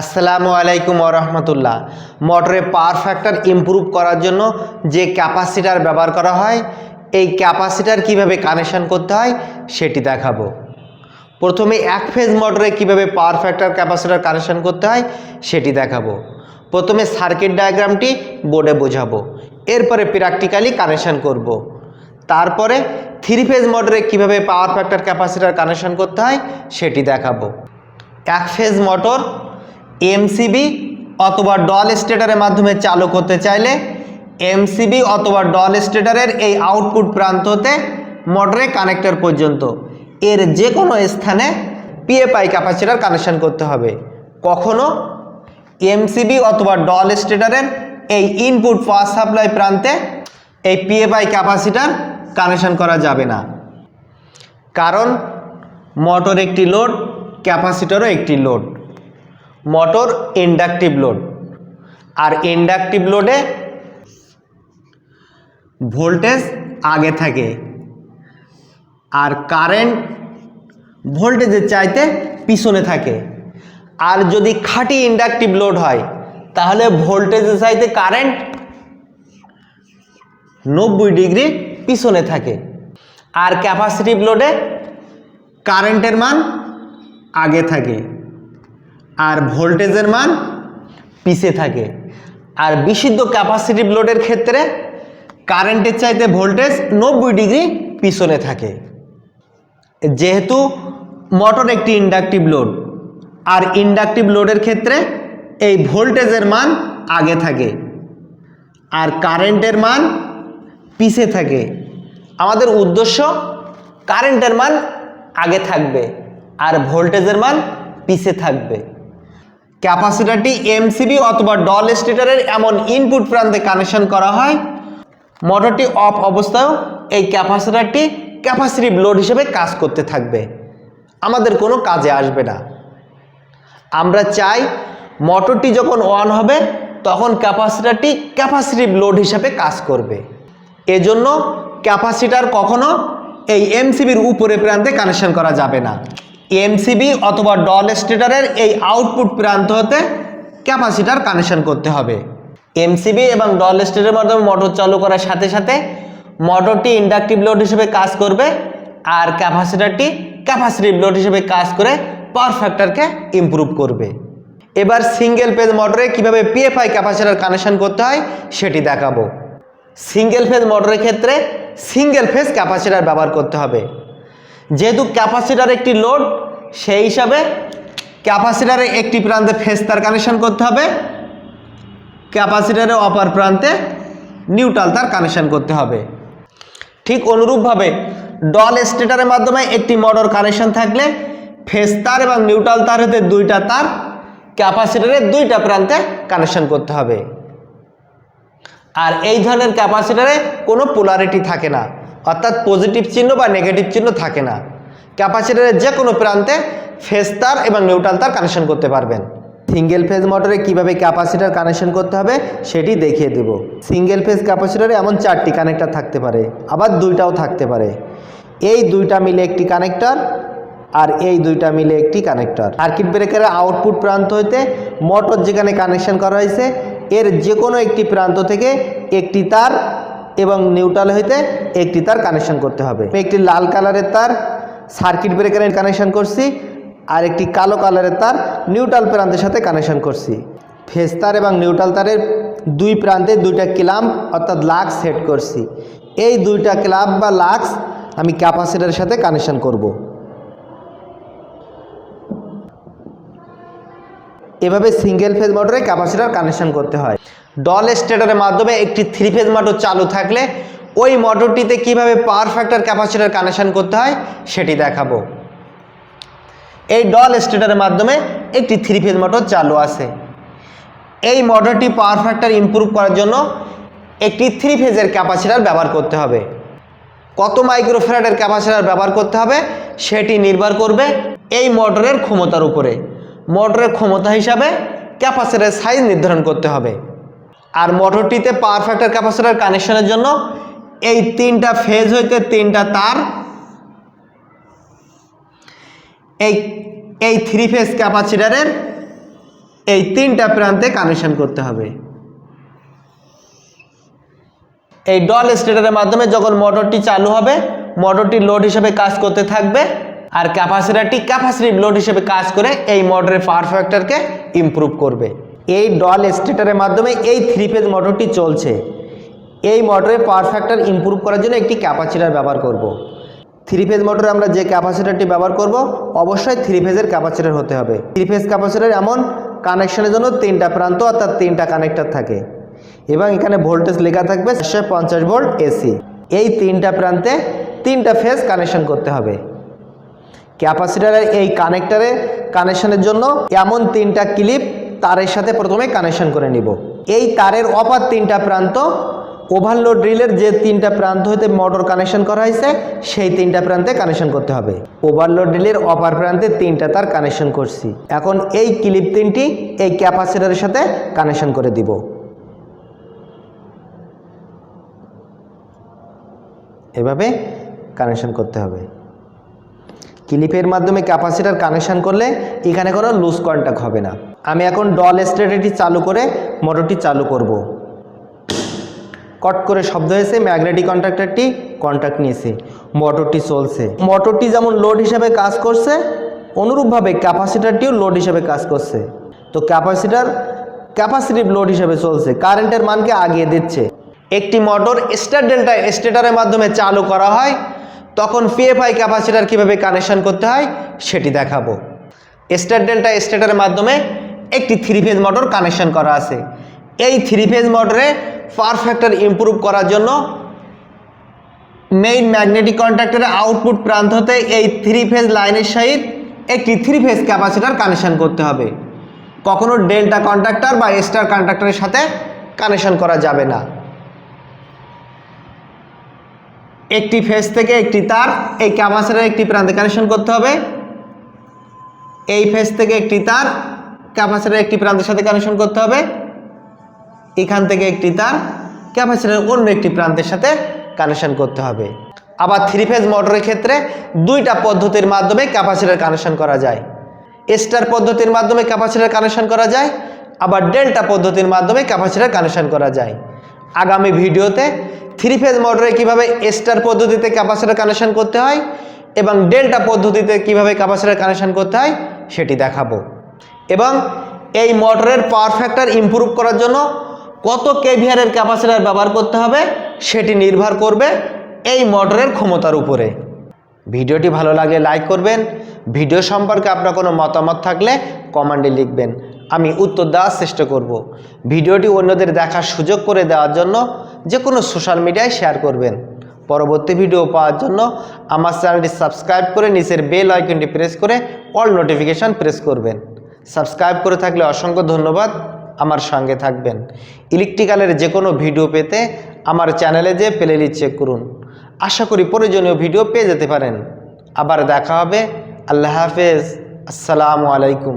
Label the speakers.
Speaker 1: আসসালামু আলাইকুম রহমতুল্লাহ। মোটরে পাওয়ার ফ্যাক্টর ইমপ্রুভ করার জন্য যে ক্যাপাসিটার ব্যবহার করা হয়, এই ক্যাপাসিটার কীভাবে কানেকশন করতে হয় সেটি দেখাবো। প্রথমে এক ফেজ মোটরে কীভাবে পাওয়ার ফ্যাক্টর ক্যাপাসিটার কানেকশন করতে হয় সেটি দেখাবো। প্রথমে সার্কিট ডায়াগ্রামটি বোর্ডে বোঝাবো। এরপরে প্র্যাকটিক্যালি কানেকশন করব। তারপরে থ্রি ফেজ মোটরে কীভাবে পাওয়ার ফ্যাক্টর ক্যাপাসিটার কানেকশন করতে হয় সেটি দেখাবো। এক ফেজ মোটর এমসিবি অথবা ডল স্টেটারের মাধ্যমে চালু করতে চাইলে এমসিবি অথবা ডল স্টেটারের এই আউটপুট প্রান্ত হতে মোটরে কানেক্টর পর্যন্ত। এর যে কোনো স্থানে পিএফআই ক্যাপাসিটার কানেকশন করতে হবে। কখনো এমসিবি অথবা ডল স্টেটারের এই ইনপুট পাওয়ার সাপ্লাই প্রান্তে এই পিএফআই ক্যাপাসিটার কানেকশন করা যাবে না। কারণ মোটর একটি লোড ক্যাপাসিটরও একটি লোড মোটর ইন্ডাকটিভ লোড আর ইন্ডাকটিভ লোডে ভোল্টেজ আগে থাকে। আর কারেন্ট ভোল্টেজের চাইতে পিছনে থাকে। আর যদি খাঁটি ইন্ডাকটিভ লোড হয়, তাহলে ভোল্টেজের চাইতে কারেন্ট নব্বই ডিগ্রি পিছনে থাকে। আর ক্যাপাসিটিভ লোডে কারেন্টের মান আগে থাকে। আর ভোল্টেজের মান পিছে থাকে। আর বিশুদ্ধ ক্যাপাসিটিভ লোডের ক্ষেত্রে কারেন্টের চাইতে ভোল্টেজ নব্বই ডিগ্রি পিছনে থাকে। যেহেতু মোটর একটি ইন্ডাকটিভ লোড আর ইন্ডাকটিভ লোডের ক্ষেত্রে এই ভোল্টেজের মান আগে থাকে। আর কারেন্টের মান পিছে থাকে। আমাদের উদ্দেশ্য কারেন্টের মান আগে থাকবে, আর ভোল্টেজের মান পিছে থাকবে। ক্যাপাসিটারটি এমসিবি অথবা ডল স্টেটারের এমন ইনপুট প্রান্তে কানেকশন করা হয়। মোটরটি অফ অবস্থায়ও এই ক্যাপাসিটারটি ক্যাপাসিটিভ লোড হিসেবে কাজ করতে থাকবে। আমাদের কোনো কাজে আসবে না। আমরা চাই মোটরটি যখন অন হবে, তখন ক্যাপাসিটারটি ক্যাপাসিটিভ লোড হিসাবে কাজ করবে। এজন্য ক্যাপাসিটার কখনো এই এমসিবির উপরে প্রান্তে কানেকশন করা যাবে না। এমসিবি অথবা ডল স্টেটারের এই আউটপুট প্রান্ত হতে ক্যাপাসিটার কানেকশন করতে হবে। এমসিবি এবং ডল স্টেটারের মাধ্যমে মোটর চালু করার সাথে সাথে মোটরটি ইন্ডাকটিভ লোড হিসেবে কাজ করবে আর ক্যাপাসিটারটি ক্যাপাসিটিভ লোড হিসেবে কাজ করে পাওয়ার ফ্যাক্টরকে ইমপ্রুভ করবে। এবার সিঙ্গেল পেজ মোটরে কীভাবে পিএফআই ক্যাপাসিটার কানেকশন করতে হয় সেটি দেখাবো। সিঙ্গেল ফেজ মোটরের ক্ষেত্রে সিঙ্গেল ফেজ ক্যাপাসিটার ব্যবহার করতে হবে। যেহেতু ক্যাপাসিটার একটি লোড সেই হিসাবে ক্যাপাসিটারে একটি প্রান্তে ফেজ তার কানেকশন করতে হবে। ক্যাপাসিটারের অপার প্রান্তে নিউট্রাল তার কানেকশন করতে হবে। ঠিক অনুরূপভাবে ডল স্টেটারের মাধ্যমে একটি মোটর কানেকশন থাকলে ফেস তার এবং নিউট্রাল তার হতে দুইটা তার ক্যাপাসিটারের দুইটা প্রান্তে কানেকশন করতে হবে। আর এই ধরনের ক্যাপাসিটারে কোনো পোলারিটি থাকে না। অর্থাৎ পজিটিভ চিহ্ন বা নেগেটিভ চিহ্ন থাকে না। ক্যাপাসিটারের যে কোনো প্রান্তে ফেজ তার এবং নিউট্রাল তার কানেকশন করতে পারবেন। সিঙ্গেল ফেজ মোটরে কীভাবে ক্যাপাসিটার কানেকশন করতে হবে সেটি দেখিয়ে দেব। সিঙ্গেল ফেজ ক্যাপাসিটারে এমন চারটি কানেক্টর থাকতে পারে, আবার দুইটাও থাকতে পারে। এই দুইটা মিলে একটি কানেক্টর আর এই দুইটা মিলে একটি কানেক্টর সার্কিট ব্রেকারের আউটপুট প্রান্ত হইতে মোটর যেখানে কানেকশন করা হয়েছে, এর যে কোনো একটি প্রান্ত থেকে একটি তার এবং নিউট্রাল হইতে একটি তার কানেকশন করতে হবে। একটি লাল কালারের তার সার্কিট ব্রেকারের কানেকশন করছি, আর একটি কালো কালারের তার নিউট্রাল প্রান্তের সাথে কানেকশন করছি। ফেস তার এবং নিউট্রাল তারের দুই প্রান্তে দুইটা ক্লাম্প অর্থাৎ লাক্স সেট করছি। এই দুইটা ক্লাম্প বা লাক্স আমি ক্যাপাসিটারের সাথে কানেকশন করব। এভাবে সিঙ্গেল ফেজ মোটরে ক্যাপাসিটার কানেকশন করতে হয়। ডল স্টেটারের মাধ্যমে একটি থ্রি ফেজ মোটর চালু থাকলে ওই মোটরটিতে কীভাবে পাওয়ার ফ্যাক্টর ক্যাপাসিটার কানেকশন করতে হয় সেটি দেখাবো। এই ডল স্টেটারের মাধ্যমে একটি থ্রি ফেজ মোটর চালু আছে। এই মোটরটি পাওয়ার ফ্যাক্টর ইমপ্রুভ করার জন্য একটি থ্রি ফেজের ক্যাপাসিটার ব্যবহার করতে হবে। কত মাইক্রোফ্যারাডের ক্যাপাসিটার ব্যবহার করতে হবে সেটি নির্ভর করবে এই মোটরের ক্ষমতার উপরে। মোটরের ক্ষমতা হিসাবে ক্যাপাসিটারের সাইজ নির্ধারণ করতে হবে। আর মোটরটিতে পাওয়ার ফ্যাক্টর ক্যাপাসিটার কানেকশনের জন্য এই তিনটা ফেজ হইতে তিনটা তার, এই এই থ্রি ফেজ ক্যাপাসিটারের এই তিনটা প্রান্তে কানেকশন করতে হবে। এই ডল স্টেটারের মাধ্যমে যখন মোটরটি চালু হবে মোটরটি লোড হিসেবে কাজ করতে থাকবে আর ক্যাপাসিটারটি ক্যাপাসিটিভ লোড হিসেবে কাজ করে এই মোটরের পাওয়ার ফ্যাক্টরকে ইমপ্রুভ করবে। এই ডল স্টেটারের মাধ্যমে এই থ্রি ফেজ মোটরটি চলছে। এই মোটরের পাওয়ার ফ্যাক্টর ইমপ্রুভ করার জন্য একটি ক্যাপাসিটার ব্যবহার করব। থ্রি ফেজ মোটরে আমরা যে ক্যাপাসিটারটি ব্যবহার করব, অবশ্যই থ্রি ফেজের ক্যাপাসিটার হতে হবে। থ্রি ফেজ ক্যাপাসিটার এমন কানেকশনের জন্য তিনটা প্রান্ত অর্থাৎ তিনটা কানেক্টর থাকে। এবং এখানে ভোল্টেজ লেখা থাকবে চারশো পঞ্চাশ ভোল্ট এসি এই তিনটা প্রান্তে তিনটা ফেজ কানেকশন করতে হবে। ক্যাপাসিটারের এই কানেক্টরে কানেকশনের জন্য এমন তিনটা ক্লিপ তারের সাথে প্রথমে কানেকশন করে নিব। এই তারের অপার তিনটা প্রান্ত ওভারলোড ড্রিলের যে তিনটা প্রান্ত হতে মোটর কানেকশন করা হয়েছে, সেই তিনটা প্রান্তে কানেকশন করতে হবে। ওভারলোড ড্রিলের অপার প্রান্তে তিনটা তার কানেকশন করছি। এখন এই ক্লিপ তিনটি এই ক্যাপাসিটারের সাথে কানেকশন করে দিব। এভাবে কানেকশন করতে হবে। ক্লিপের মাধ্যমে ক্যাপাসিটার কানেকশন করলে এখানে কোনো লুজ কন্ট্যাক্ট হবে না। আমি এখন ডল স্টেটারটি চালু করে মোটরটি চালু করব। কট করে শব্দ হয়েছে, ম্যাগনেটিক কন্ট্রাক্টরটি কন্ট্যাক্ট নিয়েছে, মোটরটি চলছে। মোটরটি যেমন লোড হিসাবে কাজ করছে, অনুরূপভাবে ক্যাপাসিটারটিও লোড হিসাবে কাজ করছে। তো ক্যাপাসিটার ক্যাপাসিটিভ লোড হিসাবে চলছে, কারেন্টের মানকে আগিয়ে দিচ্ছে। একটি মোটর স্টার ডেল্টা স্টেটারের মাধ্যমে চালু করা হয়, তখন পিএফআই ক্যাপাসিটার কীভাবে কানেকশন করতে হয়, সেটি দেখাবো। স্টার ডেল্টা স্টেটারের মাধ্যমে একটি থ্রি ফেজ মোটর কানেকশন করা আছে। এই থ্রি ফেজ মোটরে পাওয়ার ফ্যাক্টর ইমপ্রুভ করার জন্য মেইন ম্যাগনেটিক কন্ট্রাক্টরের আউটপুট প্রান্ত হতে এই থ্রি ফেজ লাইনের সহিত একটি থ্রি ফেজ ক্যাপাসিটার কানেকশন করতে হবে। কখনো ডেল্টা কন্ট্রাক্টর বা স্টার কন্ট্রাক্টরের সাথে কানেকশন করা যাবে না। একটি ফেজ থেকে একটি তার এই ক্যাপাসিটার একটি প্রান্তে কানেকশন করতে হবে। এই ফেজ থেকে একটি তার ক্যাপাসিটার একটি প্রান্তের সাথে কানেকশন করতে হবে। এখান থেকে একটি তার ক্যাপাসিটার অন্য একটি প্রান্তের সাথে কানেকশন করতে হবে। আবার থ্রি ফেজ মোটরের ক্ষেত্রে দুইটা পদ্ধতির মাধ্যমে ক্যাপাসিটার কানেকশন করা যায়। স্টার পদ্ধতির মাধ্যমে ক্যাপাসিটার কানেকশন করা যায়, আবার ডেল্টা পদ্ধতির মাধ্যমে ক্যাপাসিটার কানেকশন করা যায়। আগামী ভিডিওতে থ্রি ফেজ মোটরে কীভাবে স্টার পদ্ধতিতে ক্যাপাসিটার কানেকশন করতে হয় এবং ডেল্টা পদ্ধতিতে কীভাবে ক্যাপাসিটার কানেকশন করতে হয়, সেটি দেখাবো। এবং এই মোটরের পাওয়ার ফ্যাক্টর ইমপ্রুভ করার জন্য কত কেভিআরের ক্যাপাসিটার ব্যবহার করতে হবে সেটি নির্ভর করবে এই মোটরের ক্ষমতার উপরে। ভিডিওটি ভালো লাগলে লাইক করবেন। ভিডিও সম্পর্কে আপনার কোনো মতামত থাকলে কমেন্টে লিখবেন। আমি উত্তর দেওয়ার চেষ্টা করব। ভিডিওটি অন্যদের দেখার সুযোগ করে দেওয়ার জন্য যে কোনো সোশ্যাল মিডিয়ায় শেয়ার করবেন। পরবর্তী ভিডিও পাওয়ার জন্য আমার চ্যানেলটি সাবস্ক্রাইব করে নিচের বেল আইকনটি প্রেস করে অল নোটিফিকেশান প্রেস করবেন। সাবস্ক্রাইব করে থাকলে অসংখ্য ধন্যবাদ আমার সঙ্গে থাকবেন। ইলেকট্রিক্যালের যে কোনো ভিডিও পেতে আমার চ্যানেলে যে প্লে লিস্ট চেক করুন। আশা করি প্রয়োজনীয় ভিডিও পেয়ে যেতে পারেন। আবার দেখা হবে। আল্লাহ হাফেজ। আসসালামু আলাইকুম।